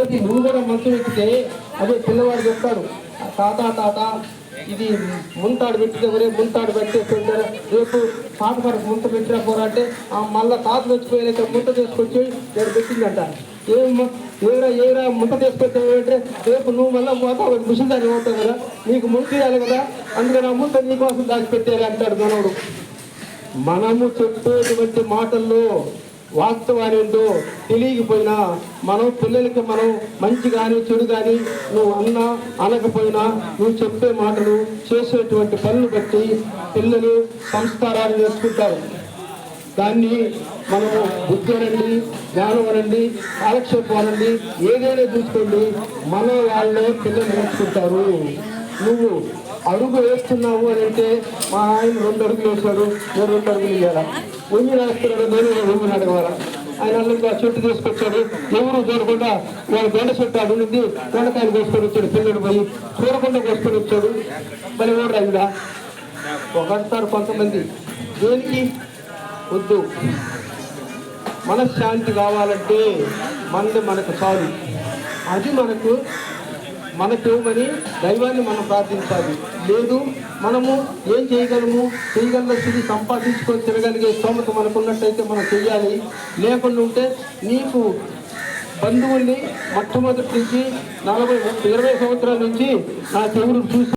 అది నువ్వు కూడా మంచం ఎక్కితే అదే పిల్లవాడు చెప్తాడు తాత తాత ఇది ముంతాడు పెట్టితే ఒరే ముంతాడు పెట్టేస్తుంటే రేపు తాత వరకు ముంత పెట్టినా పోరా అంటే ఆ మళ్ళీ తాత వచ్చిపోయినాక ముంత తీసుకొచ్చి నేను పెట్టిందంట. ఏం ఏరా ఏరా ముంత తీసుకొచ్చావంటే రేపు నువ్వు మళ్ళీ పోతావు ముసలిదాన్ని పోతావు కదా నీకు ముంత ఇవ్వాలి కదా అందుకని ఆ ముంత నీకోసం దాచిపెట్టారు అంటాడు మనోడు. మనము చెప్పేటువంటి మాటల్లో వాస్తవాన్ని ఏంటో తెలియకపోయినా మనం పిల్లలకి మనం మంచి కానీ చెడు కానీ నువ్వు అన్నా అనకపోయినా నువ్వు చెప్పే మాటలు చేసేటువంటి పనులు బట్టి పిల్లలు సంస్కారాలు నేర్చుకుంటారు. దాన్ని మనము బుద్ధి అనండి జ్ఞానం అనండి కాలక్షేపం అనండి ఏదైనా చూసుకోండి మన వాళ్ళే పిల్లలు నేర్చుకుంటారు. నువ్వు అడుగు వేస్తున్నావు అని అంటే మా ఆయన రెండు అడుగులు వేశాడు నేను రెండు అడుగులు ఇవ్వాలా వంగి రాస్తున్నాడు నేను వంగి అడగవాలా ఆయన అల్లంగా చెట్టు తీసుకొచ్చాడు ఎవరు చూడకుండా వాళ్ళ దొండ చెట్టు అది ఉంది బెండకాయలు కోసుకొని వచ్చాడు. పిల్లడు పోయి చూడకుండా కోసుకొని వచ్చాడు. మరి ఎవరు అయిందా ఒకసారి కొంతమంది. దేనికి? వద్దు. మనశ్శాంతి కావాలంటే మనది మనకు చాలు. అది మనకు మనకేమని దైవాన్ని మనం ప్రార్థించాలి. లేదు మనము ఏం చేయగలము? చేయగల స్థితి సంపాదించుకొని తిరగలిగే స్తోమత మనకున్నట్టయితే మనం చెయ్యాలి. లేకుండా ఉంటే నీకు బంధువుల్ని మొట్టమొదటి నుంచి నలభై ఇరవై సంవత్సరాల నుంచి నా చెవులు చూసి